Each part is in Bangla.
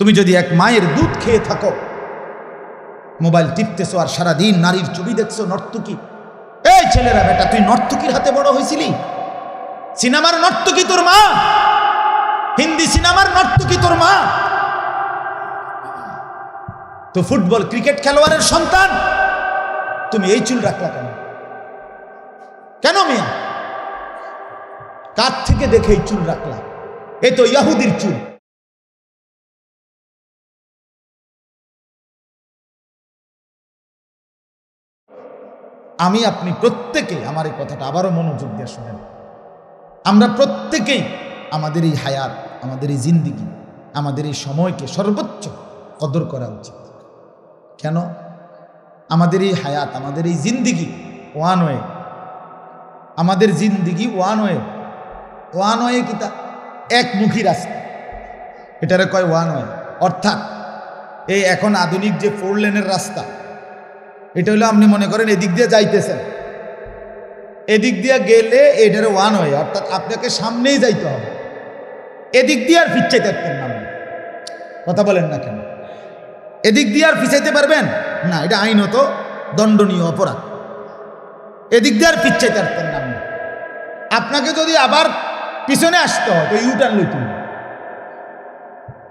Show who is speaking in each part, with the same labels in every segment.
Speaker 1: তুমি যদি এক মায়ের দুধ খেয়ে থাকো, মোবাইল টিপতেছো আর সারাদিন নারীর ছবি দেখছ নর্তকী। এই ছেলেরা বেটা, তুই নর্তকীর হাতে বড় হয়েছিলি সিনেমার নর্তকী তোর মা? হিন্দি সিনেমার নর্তকী তোর মা? তো ফুটবল ক্রিকেট খেলোয়াড়ের সন্তান? তুমি এই চুল রাখলা কেন? কেন মিয়া? কার থেকে দেখে এই চুল রাখলা? এ তো ইয়াহুদির চুল। আমি আপনি প্রত্যেকে আমার এই কথাটা আবারও মনোযোগ দিয়ে শোনেন। আমরা প্রত্যেকেই আমাদের এই হায়াত, আমাদের এই জিন্দিগি, আমাদের এই সময়কে সর্বোচ্চ কদর করা উচিত। কেন? আমাদের এই হায়াত, আমাদের এই জিন্দিগি ওয়ান ওয়ে। আমাদের জিন্দিগি ওয়ান ওয়ে। ওয়ান ওয়ে কিতা একমুখী রাস্তা। এটারে কয় ওয়ান ওয়ে। অর্থাৎ এই এখন আধুনিক যে ফোর লেনের রাস্তা এটা হলো আপনি মনে করেন এদিক দিয়ে যাইতেছেন। এদিক দিয়ে গেলে এটার ওয়ান ওয়ে অর্থাৎ আপনাকে সামনেই যাইতে হবে। এদিক দিয়ে আর ফিরচাইতে পারতেন না। কথা বলেন না কেন? এদিক দিয়ে আর ফিচাইতে পারবেন? না, এটা আইনত দণ্ডনীয় অপরাধ। এদিক দিয়ে আর ফিরচাইতে পারতেন না আপনি। আপনাকে যদি আবার পিছনে আসতে হয়, তো ইউটার্ন লইতে হবে।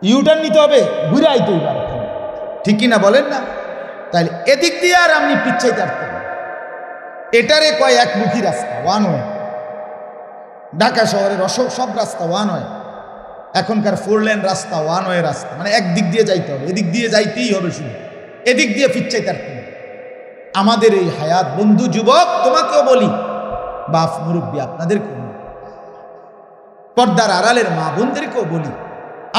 Speaker 1: ইউটার্ন নিতে হবে, ঘুরে আইতে হইবে আরেকখানে। ঠিক কি না বলেন না? তাহলে এদিক দিয়ে আর আপনি পিচ্ছাইতে পারতেন না। এটারে কয় একমুখী রাস্তা ওয়ান ওয়ে ঢাকা শহরের অসব সব রাস্তা ওয়ান ওয়ে এখনকার ফোর লেন রাস্তা ওয়ান ওয়ে রাস্তা মানে একদিক দিয়ে যাইতে হবে, এদিক দিয়ে যাইতেই হবে শুধু এদিক দিয়ে ফিরচাইতে পারতেন না। আমাদের এই হায়াত, বন্ধু যুবক, তোমাকেও বলি, বাপ মুরব্বী, আপনাদেরকেও। পর্দার আড়ালের মা বোনদেরকেও বলি,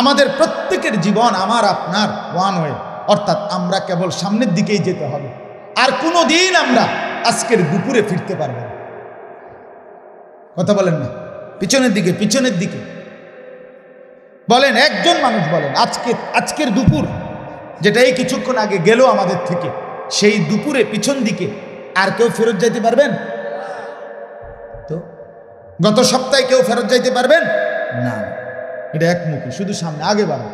Speaker 1: আমাদের প্রত্যেকের জীবন আমার, আপনার ওয়ান ওয়ে অর্থাৎ আমরা কেবল সামনের দিকেই যেতে হবে। আর কোনো দিন আমরা আজকের দুপুরে ফিরতে পারব না। কথা বলেন না। পিছনের দিকে পিছনের দিকে। বলেন, একজন মানুষ বলেন, আজকে, আজকের দুপুর যেটা এই কিছুক্ষণ আগে গেল আমাদের থেকে, সেই দুপুরে পিছন দিকে আর কেউ ফেরত যাইতে পারবেন? তো, গত সপ্তাহে কেউ ফেরত যাইতে পারবেন? না। এটা একমুখী, শুধু সামনে, আগে বাড়ো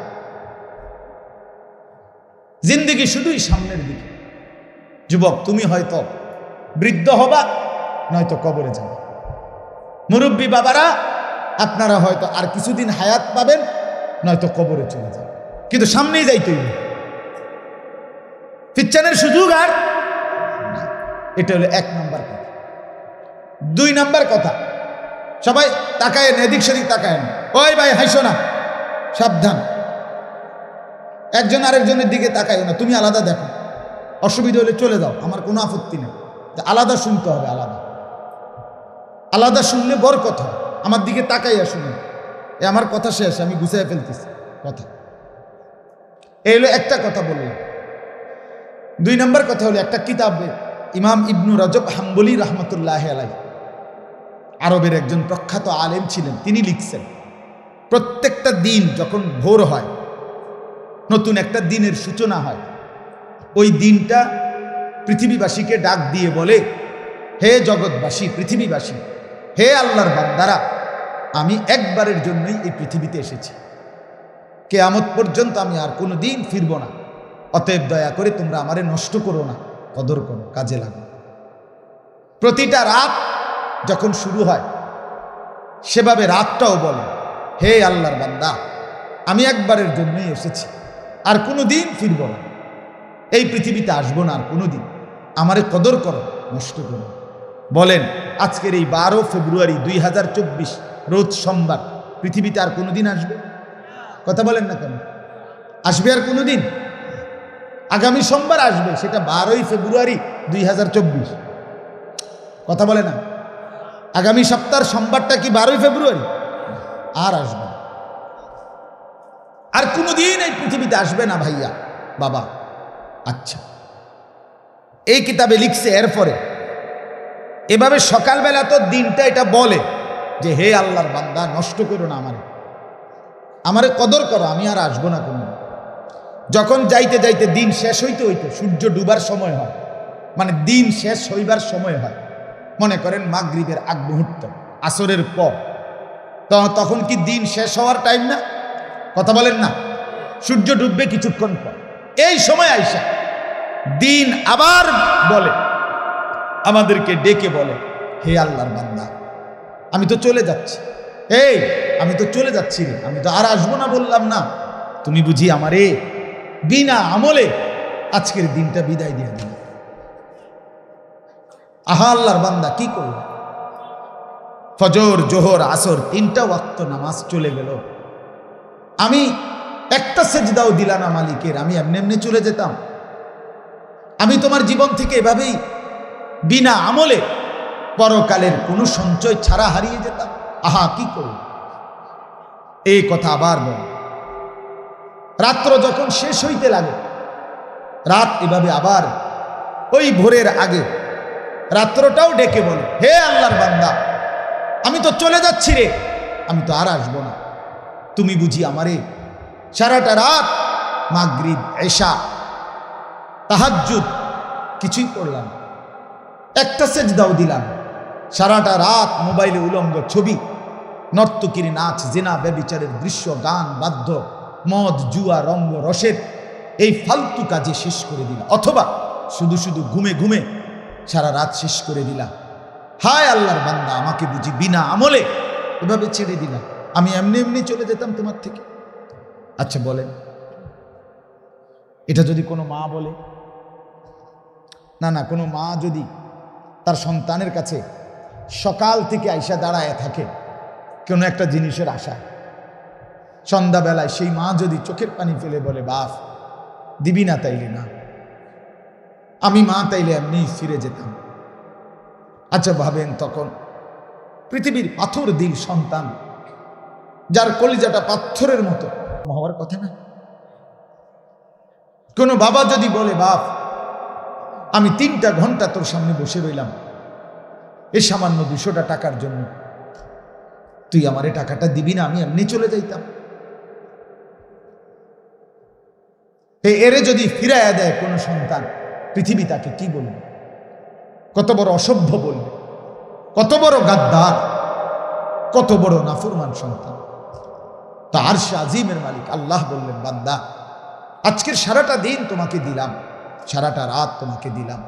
Speaker 1: জিন্দিগি শুধুই সামনের দিকে। যুবক, তুমি হয়তো বৃদ্ধ হবা, নয়তো কবরে যাবে। মুরব্বী বাবারা, আপনারা হয়তো আর কিছুদিন হায়াত পাবেন, নয়তো কবরে চলে যাবে কিন্তু সামনেই যাইতে হইবে। ফিচ্চানের সুযোগ আর এটা হলো এক নাম্বার কথা। দুই নাম্বার কথা, সবাই তাকায় এদিক সেদিক তাকায় ওই ভাই, হাইসো না, সাবধান। একজন আরেকজনের দিকে তাকায় না, তুমি আলাদা দেখো। অসুবিধা হলে চলে যাও, আমার কোনো আপত্তি নেই। আলাদা শুনতে হবে, আলাদা। আলাদা শুনলে বড় কথা আমার দিকে তাকাইয়া শুনে এ আমার কথা শেষ, আমি গুছিয়ে ফেলতেছি, কথা। এই হলো একটা কথা বললাম। দুই নম্বর কথা হলো, একটা কিতাবে ইমাম ইবনু রজব হাম্বলি রহমতুল্লাহ আলাই আরবের একজন প্রখ্যাত আলেম ছিলেন, তিনি লিখছেন, প্রত্যেকটা দিন যখন ভোর হয় নতুন একটা দিনের সূচনা হয়। ওই দিনটা পৃথিবীবাসীকে ডাক দিয়ে বলে, হে জগৎবাসী, পৃথিবীবাসী, হে আল্লাহর বান্দারা, আমি একবারের জন্যই এই পৃথিবীতে এসেছি। কেয়ামত পর্যন্ত আমি আর কোনো দিন ফিরব না। অতএব দয়া করে তোমরা আমারে নষ্ট করো না, কদর করো, কাজে লাগো প্রতিটা রাত যখন শুরু হয়, সেভাবে রাতটাও বলে, হে আল্লাহর বান্দা, আমি একবারের জন্যই এসেছি। আর কোনো দিন ফিরব না। এই পৃথিবীতে আসব না আর কোনো দিন আমারে কদর করো, নষ্ট করো বলেন, আজকের এই বারো ফেব্রুয়ারি দুই হাজার চব্বিশ, রোজ সোমবার, পৃথিবীতে আর কোনো দিন আসবে? কথা বলেন না কেন? আসবে আর কোনো দিন আগামী সোমবার আসবে, সেটা বারোই ফেব্রুয়ারি দুই হাজার চব্বিশ। কথা বলে না? আগামী সপ্তাহের সোমবারটা কি বারোই ফেব্রুয়ারি? আর আসবে। আর কোনোদিন এই পৃথিবীতে আসবে না ভাইয়া। বাবা আচ্ছা। এই কিতাবে লিখছে এরপরে, এভাবে সকালবেলা তো দিনটা এটা বলে যে, হে আল্লাহর বান্দা, নষ্ট করো না আমারে। আমারে কদর করো, আমি আর আসব না কোনো যখন যাইতে যাইতে দিন শেষ হইতে হইতে, সূর্য ডুবার সময় হয়। মানে দিন শেষ হইবার সময় হয়। মনে করেন মাগরিবের আগ মুহূর্ত, আসরের পর। তখন কি দিন শেষ হওয়ার টাইম না? কথা বলেন না। সূর্য ডুববে কিছুক্ষণ পর। এই সময় আইসা দিন আবার বলে, আমাদেরকে ডেকে বলে, হে আল্লাহর বান্দা, আমি তো চলে যাচ্ছি। এই, আমি তো চলে যাচ্ছি রে, আমি তো আর আসব না বললাম না। তুমি বুঝি আমারে বিনা আমলে আজকের দিনটা বিদায় দিয়ে দিল। আহা আল্লাহর বান্দা, কি করল ফজর, জোহর, আসর, তিনটা ওয়াক্ত নামাজ চলে গেল। আমি একটা সেজদাও দিলা না মালিকের, আমি এমনি এমনি চলে যেতাম। আমি তোমার জীবন থেকে এভাবেই বিনা আমলে পরকালের কোনো সঞ্চয় ছাড়া হারিয়ে যেতাম। আহা, কি করব? এই কথা আবার বল। রাত্র যখন শেষ হইতে লাগে, রাত এভাবে আবার ওই ভোরের আগে রাত্রটাও ডেকে বলে, হে আল্লাহর বান্দা, আমি তো চলে যাচ্ছি রে, আমি তো আর আসব না। তুমি বুঝি আমারে? সারাটা রাত মাগরিব, এশা, তাহাজ্জুদ কিছুই করলাম। একটা সেজদাও দিলাম সারাটা রাত মোবাইলে উলঙ্গ ছবি, নর্তকির নাচ, জেনা, ব্যবিচারের দৃশ্য, গান, বাদ্য, মদ, জুয়া, রঙ্গ, রসের এই ফালতু কাজে শেষ করে দিলাম অথবা শুধু শুধু ঘুমে ঘুমে সারা রাত শেষ করে দিলাম হায় আল্লাহর বান্দা, আমাকে বুঝি বিনা আমলে এভাবে ছেড়ে দিলাম আমি এমনি এমনি চলে যেতাম তোমার থেকে। আচ্ছা বলেন। এটা যদি কোনো মা বলে? না না, কোনো মা যদি তার সন্তানের কাছে সকাল থেকে আইসা দাঁড়ায় থাকে, কোনো একটা জিনিসের আশা। সন্ধ্যাবেলায় সেই মা যদি চোখের পানি ফেলে বলে, বাপ, দিবি না তাইলে না। আমি মা তাইলে এমনি ফিরে যেতাম। আচ্ছা ভাবেন তখন পৃথিবীর পাথর দিল সন্তান। যার কলিজাটা পাথরের মতো। হওয়ার কথা না? কোনো বাবা যদি বলে, বাপ, আমি তিনটা ঘণ্টা তোর সামনে বসে রইলাম। এ সামান্য দুশোটা টাকার জন্য। তুই আমার এ টাকাটা দিবি না, আমি এমনি চলে যাইতাম। এরে যদি ফিরাইয়া দেয় কোনো সন্তান, পৃথিবী তাকে কি বলবে? কত বড় অসভ্য বলবে। কত বড় গাদ্দার। কত বড় নাফরমান সন্তান। তার সে আজিমের মালিক আল্লাহ বললেন, বান্দা, আজকের সারাটা দিন তোমাকে দিলাম, সারাটা রাত তোমাকে দিলাম।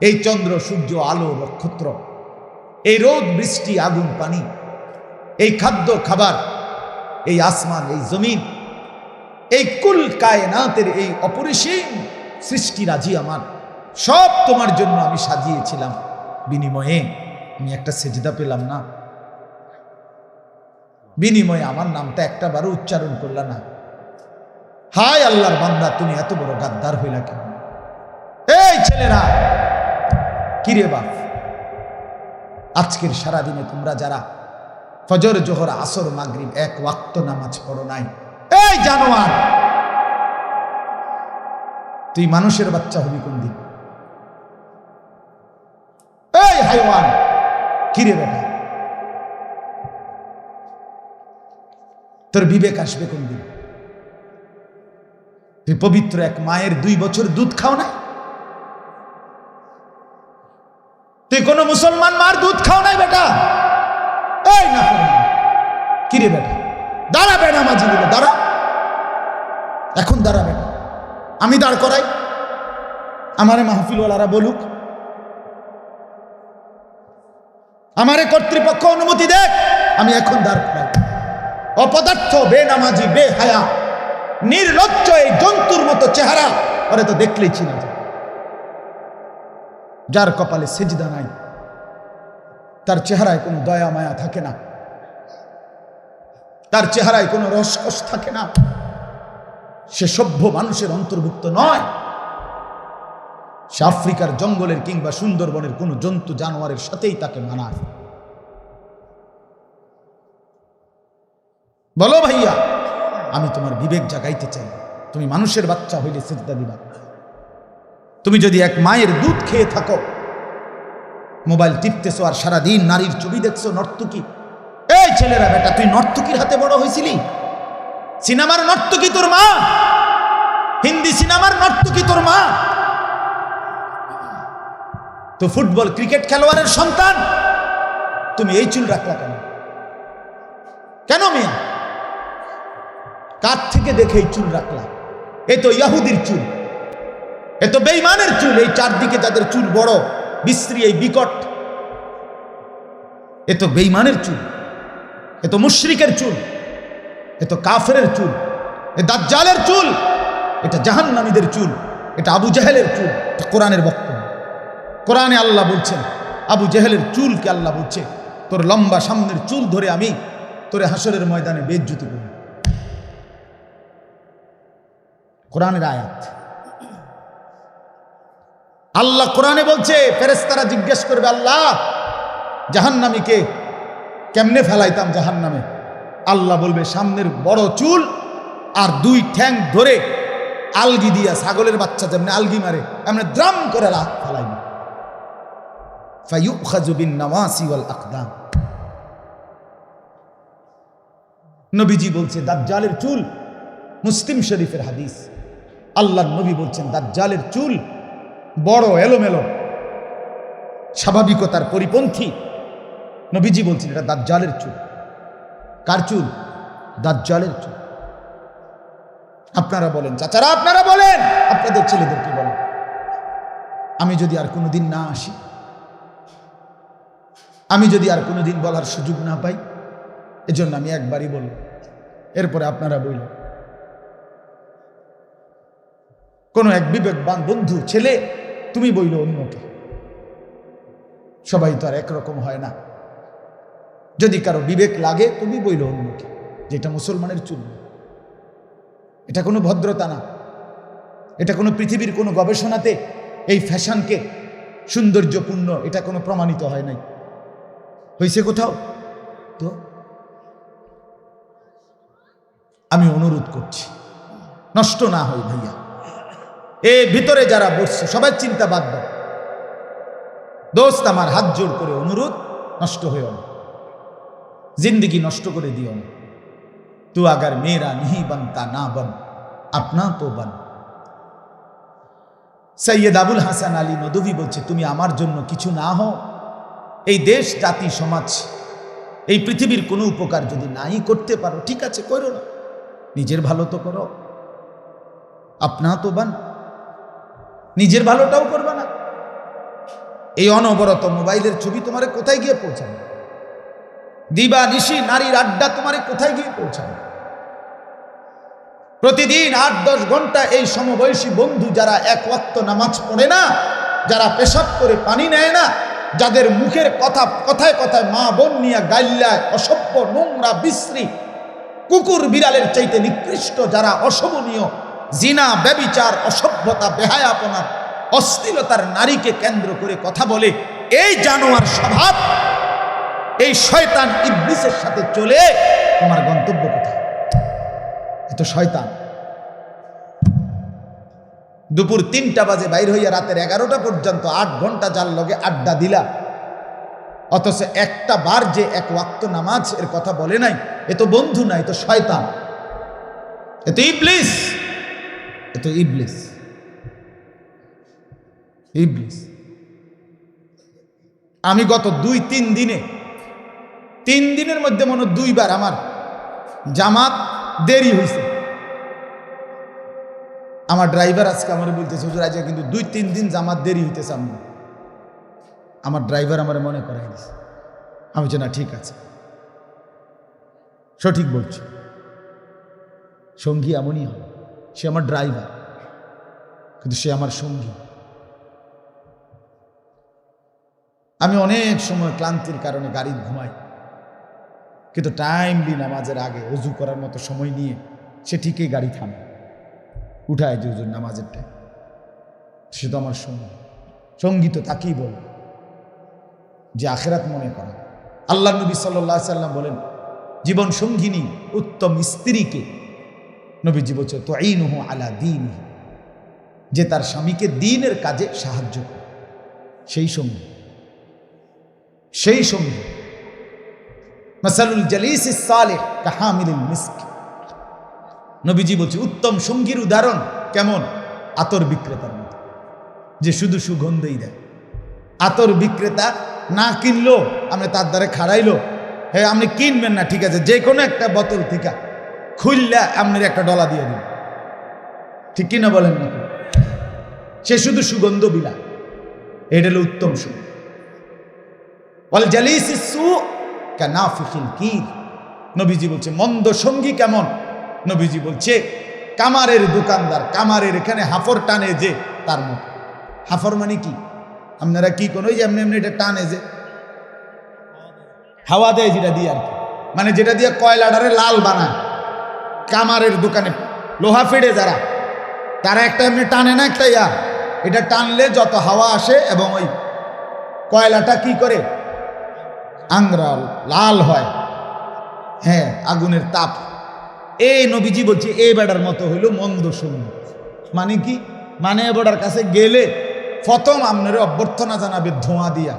Speaker 1: এই চন্দ্র, সূর্য, আলো, নক্ষত্র, এই রোদ, বৃষ্টি, আগুন, পানি, এই খাদ্য, খাবার, এই আসমান, এই জমিন, এই কুল কায়নাতের এই অপরিসীম সৃষ্টিরাজি আমার। সব তোমার জন্য আমি সাজিয়েছিলাম। বিনিময়ে আমি একটা সেজদা পেলাম না। বিনিময়ে আমার নামটা একটা বারো উচ্চারণ করলা না। হায় আল্লাহর বান্দা, তুমি এত বড় গাদ্দার হইলা কেন? এই ছেলেরা! কিরে বাপ? আজকের সারাদিনে তোমরা যারা ফজর, জোহর, আসর, মাগরিব এক ওয়াক্ত নামাজ পড়ো নাই। এই জানোয়ার! তুই মানুষের বাচ্চা হবি কোন দিন এই হাইওয়ান! কিরে বেটা? তোর বিবেক আসবে কোন দিন তুই পবিত্র এক মায়ের দুই বছর দুধ খাও নাই? তুই কোন মুসলমান মার দুধ খাও নাই বেটা? এই না কিরে বেটা? দাঁড়া বেটা মাঝি গুলো দাঁড়া। এখন দাঁড়া বেটা। আমি দাঁড় করাই। আমারে মাহফিলওয়ালারা বলুক। আমারে কর্তৃপক্ষ অনুমতি দেখ। আমি এখন দাঁড় করাই। অপদার্থ, বেনামাজি, বেহায়া, নির্লজ্জ এই জন্তুর মতো চেহারা, ওরে তো দেখলেই যায়। যার কপালে সেজদা নাই, তার চেহারায় কোনো দয়া, মায়া থাকে না। তার চেহারায় কোনো রসকস থাকে না। সে সভ্য মানুষের অন্তর্ভুক্ত নয়। সে আফ্রিকার জঙ্গলের কিংবা সুন্দরবনের কোনো জন্তু, জানোয়ারের সাথেই তাকে মানায়। বলো ভাইয়া, আমি তোমার বিবেক জাগাইতে চাই। তুমি মানুষের বাচ্চা হইলে সেজদা দিবা। তুমি যদি এক মায়ের দুধ খেয়ে থাকো, মোবাইল টিপতেছো আর সারাদিন নারীর ছবি দেখছ নর্তকী। এই ছেলেরা বেটা, তুই নর্তকীর হাতে বড় হয়েছিলি সিনেমার নর্তকী তোর মা? হিন্দি সিনেমার নর্তকী তোর মা? তো ফুটবল ক্রিকেট খেলোয়াড়ের সন্তান? তুমি এই চুল রাখলা কেন? কেন মিয়া? কার থেকে দেখে এই চুল রাখলাম? এ তো ইয়াহুদির চুল। এ তো বেইমানের চুল। এই চারদিকে যাদের চুল বড়, বিশ্রী, এই বিকট, এ তো বেইমানের চুল। এ তো মুশ্রিকের চুল। এ তো কাফের চুল। এ দাজ্জালের চুল। এটা জাহান্নামীদের চুল। এটা আবু জাহেলের চুল। কোরআনের বক্তব্য। কোরআনে আল্লাহ বলছেন, আবু জাহেলের চুলকে আল্লাহ বলছে, তোর লম্বা সামনের চুল ধরে আমি তোরে হাসরের ময়দানে বেজ্জুতি করব। কোরআনের আয়াত। আল্লাহ কোরআনে বলছে ফেরেস্তারা জিজ্ঞেস করবে, আল্লাহ জাহান্নামীকে কেমনে ফেলাইতাম জাহান্নামে? আল্লাহ বলবে, সামনের বড় চুল আর দুই ঠ্যাং ধরে আলগি দিয়া ছাগলের বাচ্চা যেমনি আলগি মারে এমনি দ্রাম করে লা ফেলাইব। ফাইয়ুখাযু বিন নাওয়াসি ওয়াল আকদাম। নবীজি বলছে, দাজ্জালের চুল মুসলিম শরীফের হাদিস। আল্লাহর নবী বলছেন, দাজ্জালের চুল বড়, এলোমেলো, স্বাভাবিকতার পরিপন্থী। নবীজি বলছেন, এটা দাজ্জালের চুল। কার চুল? দাজ্জালের চুল। আপনারা বলেন, চাচারা, আপনারা বলেন, আপনাদের ছেলেদেরকে বলেন আমি যদি আর কোনোদিন না আসি, আমি যদি আর কোনোদিন বলার সুযোগ না পাই, এজন্য আমি একবারই বলব এরপরে আপনারা বলল কোনো এক বিবেকবান বন্ধু, ছেলে, তুমি বইল অন্যকে। সবাই তো আর একরকম হয় না। যদি কারও বিবেক লাগে, তুমি বইল অন্যকে, যেটা মুসলমানের চুল এটা কোনো ভদ্রতা না। এটা কোনো পৃথিবীর কোনো গবেষণাতে এই ফ্যাশনকে সৌন্দর্যপূর্ণ, এটা কোনো প্রমাণিত হয় নাই। হয়েছে কোথাও? তো? আমি অনুরোধ করছি, নষ্ট না হই ভাইয়া। এ ভিতরে যারা বসছে, সবাই চিন্তা দাও। দোস্ত, আমার হাত জোর করে অনুরোধ, নষ্ট হয়েও না। জিন্দগি নষ্ট করে দিও না। তু আগার মেয়েরা নিহি বনতা না বন, আপনা তো বন। সৈয়দ আবুল হাসান আলী নদভি বলছে, তুমি আমার জন্য কিছু না হও। এই দেশ, জাতি, সমাজ, এই পৃথিবীর কোনো উপকার যদি নাই করতে পারো, ঠিক আছে, করো না। নিজের ভালো তো করো। আপনা তো বান নিজের ভালোটাও করবে না। এই অনবরত মোবাইলের ছবি তোমারে কোথায় গিয়ে পৌঁছাবে? দিবা, নিশি, নারীর আড্ডা তোমারে কোথায় গিয়ে পৌঁছাবে? প্রতিদিন আট, দশ ঘণ্টা এই সমবয়সী বন্ধু যারা এক ওয়াক্ত নামাজ পড়ে না, যারা পেশাব করে পানি নেয় না, যাদের মুখের কথা কথায় কথায় মা বোন নিয়ে গাইল্লায় অসভ্য নোংরা বিশ্রী কুকুর বিড়ালের চাইতে নিকৃষ্ট যারা অশোভনীয় জিনা, ব্যবিচার, অসভ্যতা, বেহায়াপনা অস্থিরতার নারীকে কেন্দ্র করে কথা বলে, এই জানোয়ার স্বভাব, এই শয়তান ইবলিসের সাথে চলে, তোমার গন্তব্য কোথায়? এ তো শয়তান। দুপুর তিনটা বাজে, বাইর হইয়া রাতের এগারোটা পর্যন্ত আট ঘণ্টা যার লগে আড্ডা দিলা। অথচ একটা বার যে এক ওয়াক্ত নামাজ এর কথা বলে নাই, এ তো বন্ধু নাই তো শয়তান। এ তো ইবলিস। এ তো ইবলিস। ইবলিস। আমি গত দুই, তিন দিনে, তিন দিনের মধ্যে মনে দুইবার আমার জামাত দেরি হয়েছে আমার ড্রাইভার আজকে আমার বলতেছে, হুজুর, আজকে কিন্তু দুই, তিন দিন জামাত দেরি হইতেছে আমি আমার ড্রাইভার আমার মনে করাই দিছে। আমি যে না, ঠিক আছে। সঠিক বলছি। সঙ্গী এমনই হয় সে আমার ড্রাইভার, কিন্তু সে আমার সঙ্গী। আমি অনেক সময় ক্লান্তির কারণে গাড়ি ঘুমাই, কিন্তু টাইমলি নামাজের আগে অজু করার মতো সময় নিয়ে সে ঠিকই গাড়ি থামে। উঠায় যে হুজুর নামাজের টাইম সে তো আমার সঙ্গী। সঙ্গী তো তাকেই বল যে আখেরাত মনে করা। আল্লাহ নবী সাল্লাহ সাল্লাম বলেন, জীবন সঙ্গিনী উত্তম স্ত্রীকে নবীজি বলছে তো এই নহ আলা দিন যে তার স্বামীকে দিনের কাজে সাহায্য করে। সেই সঙ্গী সেই সঙ্গী, মাসালুল জালিস কাহামিল মিস্ক। নবীজি বলছে, উত্তম সঙ্গীর উদাহরণ কেমন? আতর বিক্রেতার মতো, যে শুধু সুগন্ধই দেয়। আতর বিক্রেতা না কিনলো, আপনি তার দ্বারা খাড়াইলো হ্যাঁ আপনি কিনবেন না, ঠিক আছে যে কোনো একটা বোতল থেকে খুললা আপনার একটা ডলা দিয়ে দিল ঠিক কিনা বলেন নাকি সে শুধু সুগন্ধ বিলা এটা হলো উত্তম সুখ বল সু কির। নবীজি বলছে, মন্দ সঙ্গী কেমন? নবীজি বলছে, কামারের দোকানদার, কামারের এখানে হাফর টানে যে তার মতো। হাফর মানে কি? আপনারা কি কোনো যে এমনি এমনি এটা টানে যে? হাওয়া দেয় যেটা দিয়ে আর কি। মানে যেটা দিয়ে কয়লাডারে লাল বানায়। কামারের দোকানে। লোহা ফেড়ে যারা, তারা একটা এমনি টানে না একটা ইয়া? এটা টানলে যত হাওয়া আসে এবং ওই কয়লাটা কি করে? আংরা লাল হয়। হ্যাঁ আগুনের তাপ। এই নবীজি বলছে এই বেড়ার মতো হইল মন্দ সঙ্গী মানে কি? মানে বেড়ার কাছে গেলে প্রথম আপনার অভ্যর্থনা জানাবে ধোঁয়া দিয়া।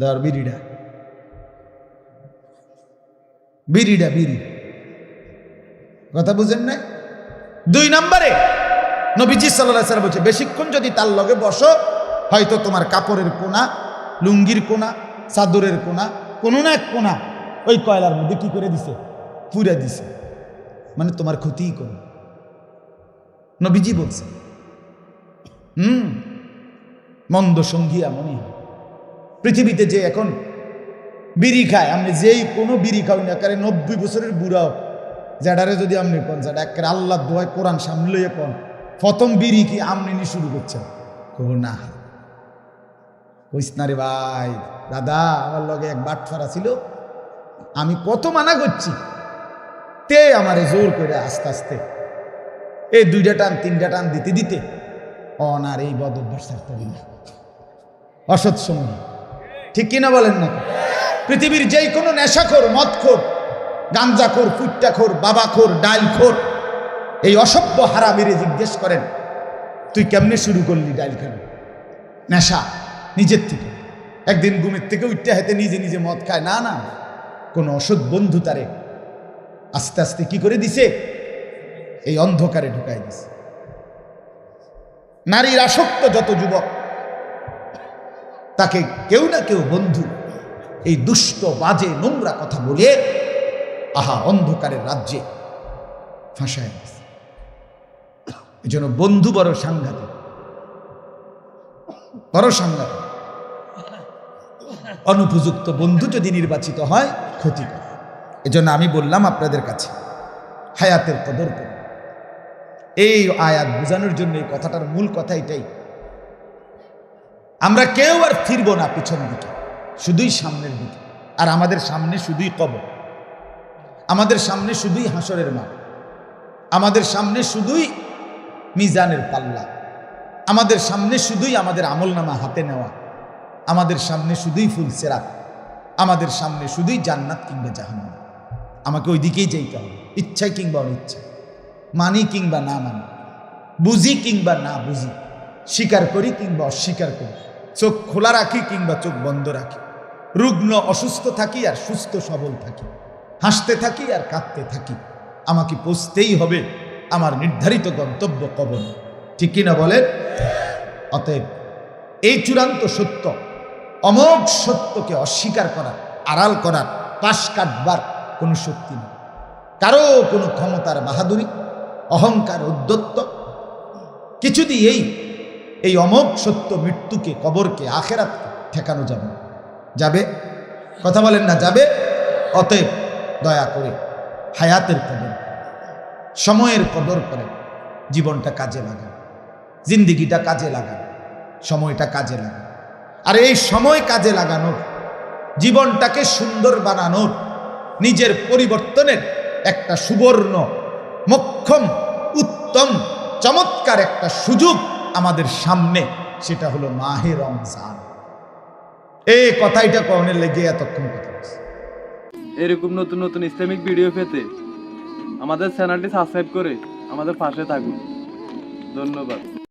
Speaker 1: দেওয়ার বিড়িটা। বিড়িটা বিড়ি। কথা বুঝেন নাই? দুই নম্বরে, নবীজি সাল্লাহ সাল্লাম বলছে, বেশিক্ষণ যদি তার লগে বসো, হয়তো তোমার কাপড়ের কোনা, লুঙ্গির কোনা, চাদরের কোনা, কোনো না এক কোনা, ওই কয়লার মধ্যে কি করে দিছে? পুরে দিছে। মানে তোমার ক্ষতিই করবে। নবীজি বলছে, হুম, মন্দ সঙ্গী এমনই পৃথিবীতে যে এখন বিড়ি খায়। আপনি যেই কোনো বিড়ি খাও না কারণ নব্বই বছরের বুড়াও। যেটারে যদি আপনি কোন, যেটা একের আল্লাহ দোয়ায় কোরআন সামনে লইয়ে কোন, প্রথম বিড়ি কি আমনি শুরু করছেন? কব না। কইস না রে ভাই, দাদা, আমার লগে এক বাটফারা ছিল। আমি কত মানা করছি। তে আমারে জোর করে আস্তে আস্তে, এই দুইটা টান, তিনটা টান দিতে দিতে অনার এই বদ অভ্যাস হবে অসৎ সঙ্গী ঠিক কিনা বলেন না পৃথিবীর যেই কোনো নেশাখোর, মদখোর, গাঞ্জাখোর, ফুট্টাখোর, বাবাখোর ডাইলখোর এই অসভ্য হারা হারামিরে জিজ্ঞেস করেন, তুই কেমনে শুরু করলি ডাইল খেলা নেশা, নিজের থেকে। একদিন ঘুমের থেকে উঠতে হেতে নিজে নিজে মদ খায়। না না, কোন অসৎ বন্ধু তারে আস্তে আস্তে কি করে দিছে? এই অন্ধকারে ঢুকাই দিছে। নারীর আসক্ত যত যুবক, তাকে কেউ না কেউ বন্ধু এই দুষ্ট, বাজে, নোংরা কথা বলে আহা অন্ধকারের রাজ্যে ফাঁসায় এই জন্য বন্ধু বড় সাংঘাতিক। বড় সাংঘাতিক। অনুপযুক্ত বন্ধু যদি নির্বাচিত হয় ক্ষতিকর এজন্য আমি বললাম আপনাদের কাছে, হায়াতের কদর করুন। এই আয়াত বোঝানোর জন্য এই কথাটার মূল কথা এটাই। আমরা কেউ আর ফিরব না পিছন দিকে। শুধুই সামনের দিকে। আর আমাদের সামনে শুধুই কবর। আমাদের সামনে শুধুই হাসরের মা আমাদের সামনে শুধুই মিজানের পাল্লা। আমাদের সামনে শুধুই আমাদের আমলনামা হাতে নেওয়া। আমাদের সামনে শুধুই ফুল সেরাত। আমাদের সামনে শুধুই জান্নাত কিংবা জাহান্নাম। আমাকে ওই দিকেই যেতে হবে। ইচ্ছায় কিংবা অনিচ্ছায় মানি কিংবা না মানি। বুঝি কিংবা না বুঝি। স্বীকার করি কিংবা অস্বীকার করি। চোখ খোলা রাখি কিংবা চোখ বন্ধ রাখি। রুগ্ন অসুস্থ থাকি আর সুস্থ সবল থাকি। হাসতে থাকি আর কাঁদতে থাকি। আমাকে পৌঁছতেই হবে আমার নির্ধারিত গন্তব্য কবর। ঠিক কিনা বলেন? অতএব এই চূড়ান্ত সত্য, অমোঘ সত্যকে অস্বীকার করার, আড়াল করার, পাশ কাটবার কোনো শক্তি নেই। কারও কোনো ক্ষমতার বাহাদুরি, অহংকার উদ্যত্ত কিছু দিয়েই এই অমোঘ সত্য মৃত্যুকে, কবরকে আখেরাত ঠেকানো যাবে। যাবে? কথা বলেন না, যাবে? অতএব দয়া করে হায়াতের কদর সময়ের কদর করেন জীবনটা কাজে লাগান। জিন্দিগিটা কাজে লাগান, সময়টা কাজে লাগান। আর এই সময় কাজে লাগানোর, জীবনটাকে সুন্দর বানানোর, নিজের পরিবর্তনের একটা সুবর্ণ, মক্ষম, উত্তম, চমৎকার একটা সুযোগ আমাদের সামনে, সেটা হলো মাহে রমজান। এই কথাইটা কর্ণের লেগে এতক্ষণ কথা।
Speaker 2: এরকম নতুন নতুন ইসলামিক ভিডিও পেতে আমাদের চ্যানেলটি সাবস্ক্রাইব করে আমাদের পাশে থাকুন। ধন্যবাদ।